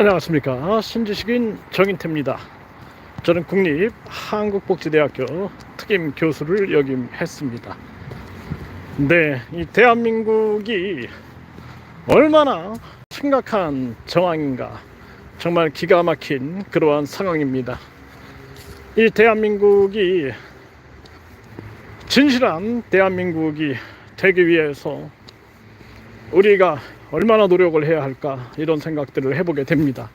안녕하십니까. 신지식인 정인태입니다. 저는 국립 한국복지대학교 특임 교수를 역임했습니다. 네, 이 대한민국이 얼마나 심각한 정황인가 정말 기가 막힌 그러한 상황입니다. 이 대한민국이 진실한 대한민국이 되기 위해서 우리가 얼마나 노력을 해야 할까 이런 생각들을 해보게 됩니다.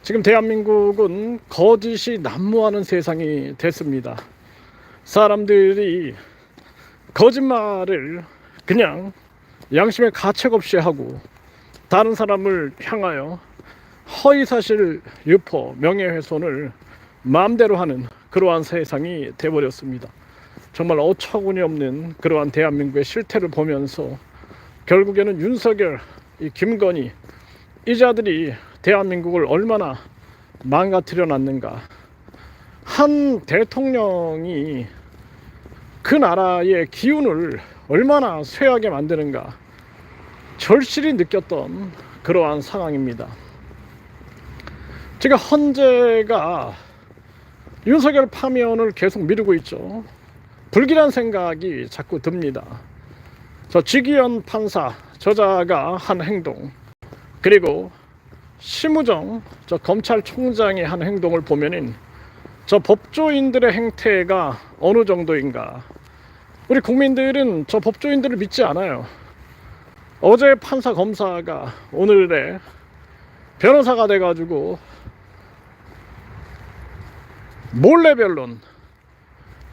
지금 대한민국은 거짓이 난무하는 세상이 됐습니다. 사람들이 거짓말을 그냥 양심의 가책 없이 하고 다른 사람을 향하여 허위사실 유포, 명예훼손을 마음대로 하는 그러한 세상이 돼버렸습니다. 정말 어처구니 없는 그러한 대한민국의 실태를 보면서 결국에는 윤석열, 이 김건희 이 자들이 대한민국을 얼마나 망가뜨려 놨는가. 한 대통령이 그 나라의 기운을 얼마나 쇠하게 만드는가. 절실히 느꼈던 그러한 상황입니다. 제가 헌재가 윤석열 파면을 계속 미루고 있죠. 불길한 생각이 자꾸 듭니다. 저 지기현 판사 저자가 한 행동. 그리고 심우정 저 검찰총장의 한 행동을 보면은 저 법조인들의 행태가 어느 정도인가. 우리 국민들은 저 법조인들을 믿지 않아요. 어제 판사 검사가 오늘의 변호사가 돼가지고 몰래 변론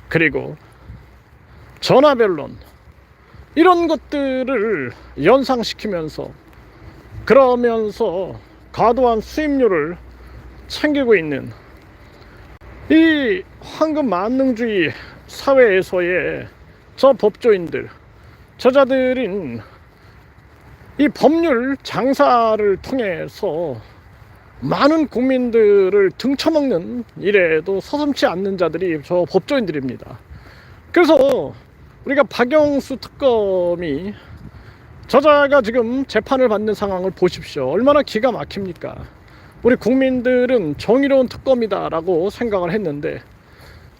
그리고 전화 변론 이런 것들을 연상시키면서 그러면서 과도한 수입료를 챙기고 있는 이 황금 만능주의 사회에서의 저 법조인들 저자들인 이 법률 장사를 통해서 많은 국민들을 등쳐먹는 일에도 서슴치 않는 자들이 저 법조인들입니다. 그래서 우리가 박영수 특검이 저자가 지금 재판을 받는 상황을 보십시오. 얼마나 기가 막힙니까? 우리 국민들은 정의로운 특검이다라고 생각을 했는데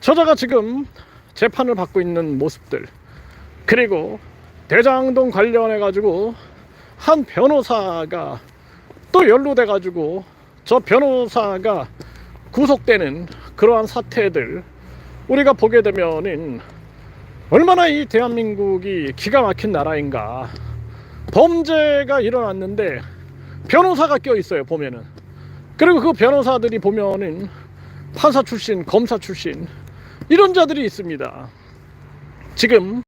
저자가 지금 재판을 받고 있는 모습들 그리고 대장동 관련해 가지고 한 변호사가 또 연루돼 가지고 저 변호사가 구속되는 그러한 사태들 우리가 보게 되면은 얼마나 이 대한민국이 기가 막힌 나라인가. 범죄가 일어났는데 변호사가 껴 있어요, 보면은. 그리고 그 변호사들이 보면은 판사 출신, 검사 출신, 이런 자들이 있습니다. 지금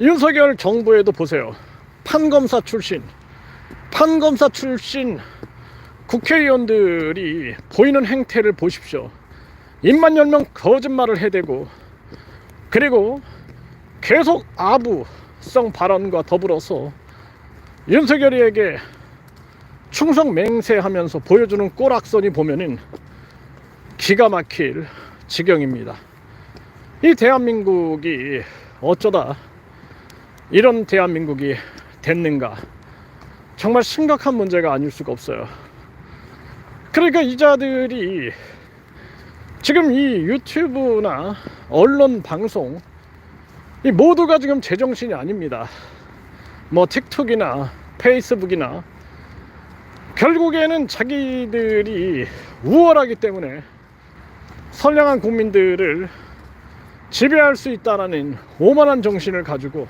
윤석열 정부에도 보세요. 판검사 출신, 판검사 출신 국회의원들이 보이는 행태를 보십시오. 입만 열면 거짓말을 해대고, 그리고 계속 아부성 발언과 더불어서 윤석열이에게 충성 맹세하면서 보여주는 꼬락선이 보면은 기가 막힐 지경입니다. 이 대한민국이 어쩌다 이런 대한민국이 됐는가? 정말 심각한 문제가 아닐 수가 없어요. 그러니까 이 자들이 지금 이 유튜브나 언론 방송 이 모두가 지금 제정신이 아닙니다. 뭐 틱톡이나 페이스북이나 결국에는 자기들이 우월하기 때문에 선량한 국민들을 지배할 수 있다라는 오만한 정신을 가지고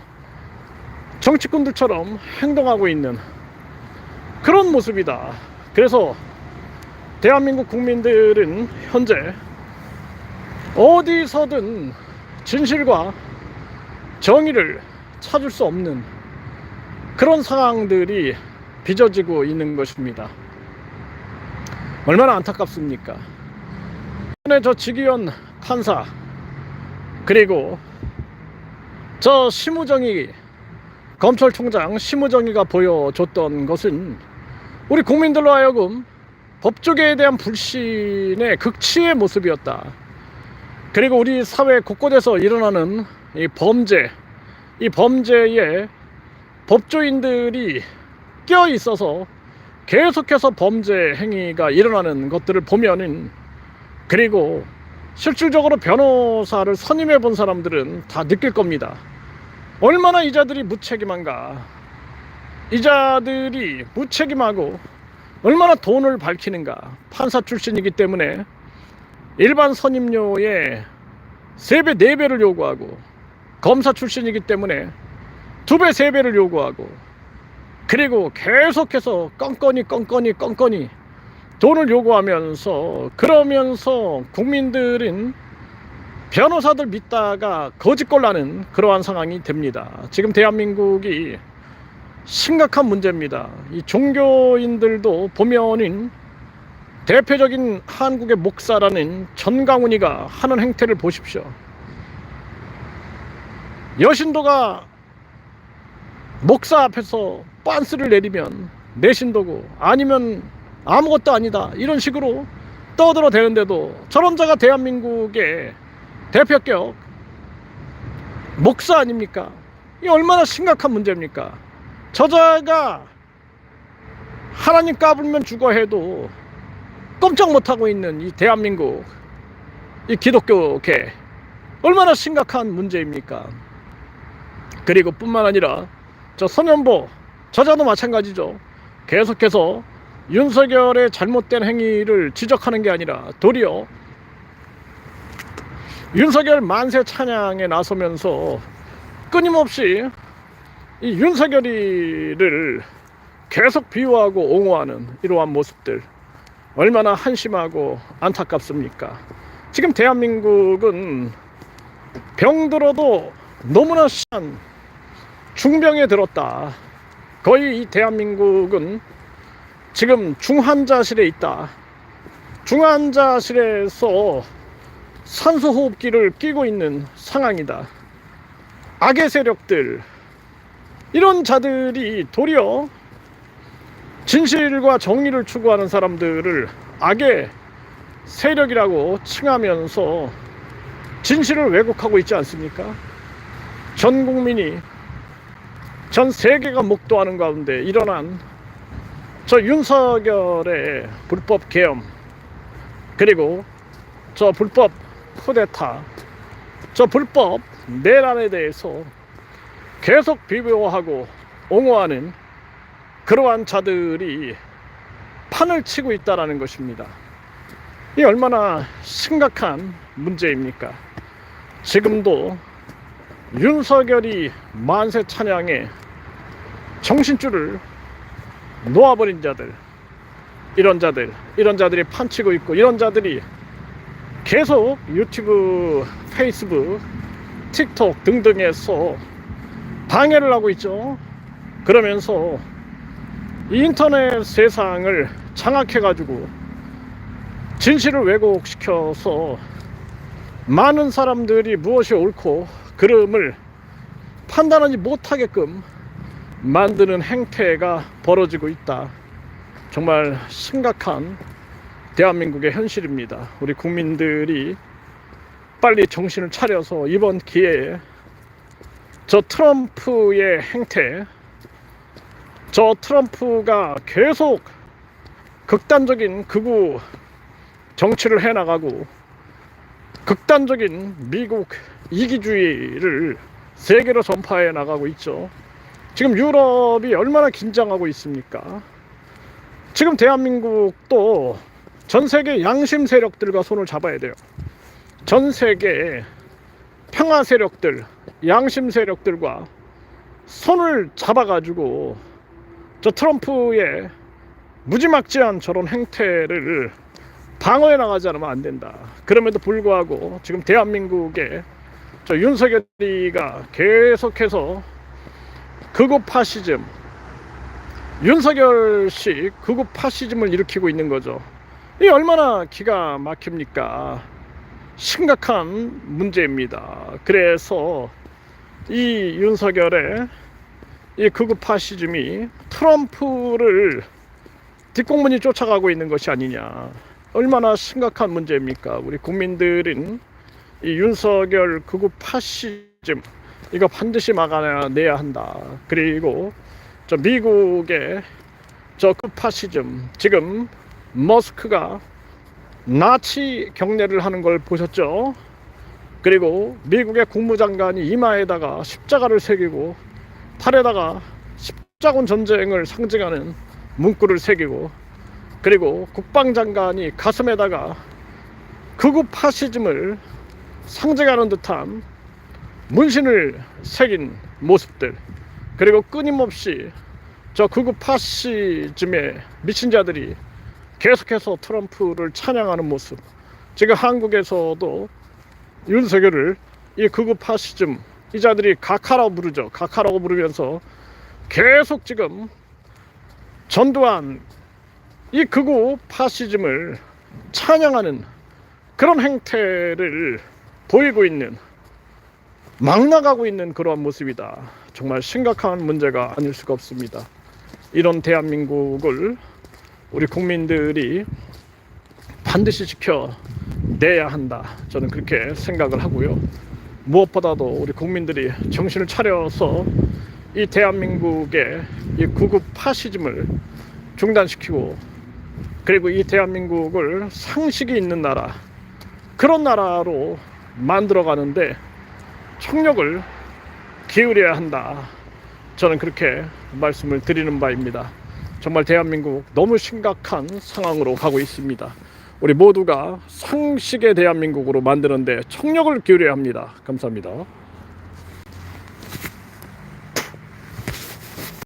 정치꾼들처럼 행동하고 있는 그런 모습이다. 그래서 대한민국 국민들은 현재 어디서든 진실과 정의를 찾을 수 없는 그런 상황들이 빚어지고 있는 것입니다. 얼마나 안타깝습니까? 이번에 저 지기현 판사 그리고 저 심우정이 검찰총장 심우정이가 보여줬던 것은 우리 국민들로 하여금 법조계에 대한 불신의 극치의 모습이었다. 그리고 우리 사회 곳곳에서 일어나는 이 범죄, 이 범죄에 법조인들이 껴 있어서 계속해서 범죄 행위가 일어나는 것들을 보면은 그리고 실질적으로 변호사를 선임해 본 사람들은 다 느낄 겁니다. 얼마나 이자들이 무책임한가. 이자들이 무책임하고 얼마나 돈을 밝히는가. 판사 출신이기 때문에 일반 선임료의 3배, 4배를 요구하고 검사 출신이기 때문에 2배, 3배를 요구하고 그리고 계속해서 껌껌이 껌껌이 껌껌이 돈을 요구하면서 그러면서 국민들은 변호사들 믿다가 거짓골라는 그러한 상황이 됩니다. 지금 대한민국이 심각한 문제입니다. 이 종교인들도 보면은 대표적인 한국의 목사라는 전강훈이가 하는 행태를 보십시오. 여신도가 목사 앞에서 빤스를 내리면 내 신도고 아니면 아무것도 아니다 이런 식으로 떠들어 대는데도 저런 자가 대한민국의 대표격 목사 아닙니까? 이 얼마나 심각한 문제입니까? 저자가 하나님 까불면 죽어 해도 꼼짝 못하고 있는 이 대한민국 이 기독교계 얼마나 심각한 문제입니까? 그리고 뿐만 아니라 저 선연보 저자도 마찬가지죠. 계속해서 윤석열의 잘못된 행위를 지적하는 게 아니라 도리어 윤석열 만세 찬양에 나서면서 끊임없이 이 윤석열이를 계속 비호하고 옹호하는 이러한 모습들 얼마나 한심하고 안타깝습니까? 지금 대한민국은 병들어도 너무나 심한 중병에 들었다. 거의 이 대한민국은 지금 중환자실에 있다. 중환자실에서 산소호흡기를 끼고 있는 상황이다. 악의 세력들, 이런 자들이 도리어 진실과 정의를 추구하는 사람들을 악의 세력이라고 칭하면서 진실을 왜곡하고 있지 않습니까? 전 국민이 전 세계가 목도하는 가운데 일어난 저 윤석열의 불법 계엄 그리고 저 불법 쿠데타 저 불법 내란에 대해서 계속 비교하고 옹호하는 그러한 자들이 판을 치고 있다라는 것입니다. 이 얼마나 심각한 문제입니까? 지금도 윤석열이 만세 찬양에 정신줄을 놓아버린 자들, 이런 자들, 이런 자들이 판치고 있고, 이런 자들이 계속 유튜브, 페이스북, 틱톡 등등에서 방해를 하고 있죠. 그러면서 인터넷 세상을 장악해가지고 진실을 왜곡시켜서 많은 사람들이 무엇이 옳고 그름을 판단하지 못하게끔 만드는 행태가 벌어지고 있다. 정말 심각한 대한민국의 현실입니다. 우리 국민들이 빨리 정신을 차려서 이번 기회에 저 트럼프의 행태, 저 트럼프가 계속 극단적인 극우 정치를 해나가고 극단적인 미국 이기주의를 세계로 전파해 나가고 있죠. 지금 유럽이 얼마나 긴장하고 있습니까? 지금 대한민국도 전 세계 양심 세력들과 손을 잡아야 돼요. 전 세계 평화 세력들, 양심 세력들과 손을 잡아가지고 저 트럼프의 무지막지한 저런 행태를 방어해 나가지 않으면 안 된다. 그럼에도 불구하고 지금 대한민국에 저 윤석열이가 계속해서 극우 파시즘, 윤석열식 극우 파시즘을 일으키고 있는 거죠. 이 얼마나 기가 막힙니까? 심각한 문제입니다. 그래서 이 윤석열의 이 극우 파시즘이 트럼프를 뒷공문이 쫓아가고 있는 것이 아니냐. 얼마나 심각한 문제입니까? 우리 국민들은 이 윤석열 극우 파시즘 이거 반드시 막아내야 한다. 그리고 저 미국의 저그 파시즘 지금 머스크가 나치 경례를 하는 걸 보셨죠? 그리고 미국의 국무장관이 이마에다가 십자가를 새기고 팔에다가 십자군 전쟁을 상징하는 문구를 새기고 그리고 국방장관이 가슴에다가 극우 파시즘을 상징하는 듯한 문신을 새긴 모습들 그리고 끊임없이 저 극우 파시즘에 미친 자들이 계속해서 트럼프를 찬양하는 모습. 지금 한국에서도 윤석열을 이 극우 파시즘 이 자들이 각하라고 부르죠. 각하라고 부르면서 계속 지금 전두환 이 극우 파시즘을 찬양하는 그런 행태를 보이고 있는 막 나가고 있는 그러한 모습이다. 정말 심각한 문제가 아닐 수가 없습니다. 이런 대한민국을 우리 국민들이 반드시 지켜내야 한다. 저는 그렇게 생각을 하고요. 무엇보다도 우리 국민들이 정신을 차려서 이 대한민국의 이 구급 파시즘을 중단시키고 그리고 이 대한민국을 상식이 있는 나라 그런 나라로 만들어 가는데 총력을 기울여야 한다. 저는 그렇게 말씀을 드리는 바입니다. 정말 대한민국 너무 심각한 상황으로 가고 있습니다. 우리 모두가 상식의 대한민국으로 만드는데 총력을 기울여야 합니다. 감사합니다.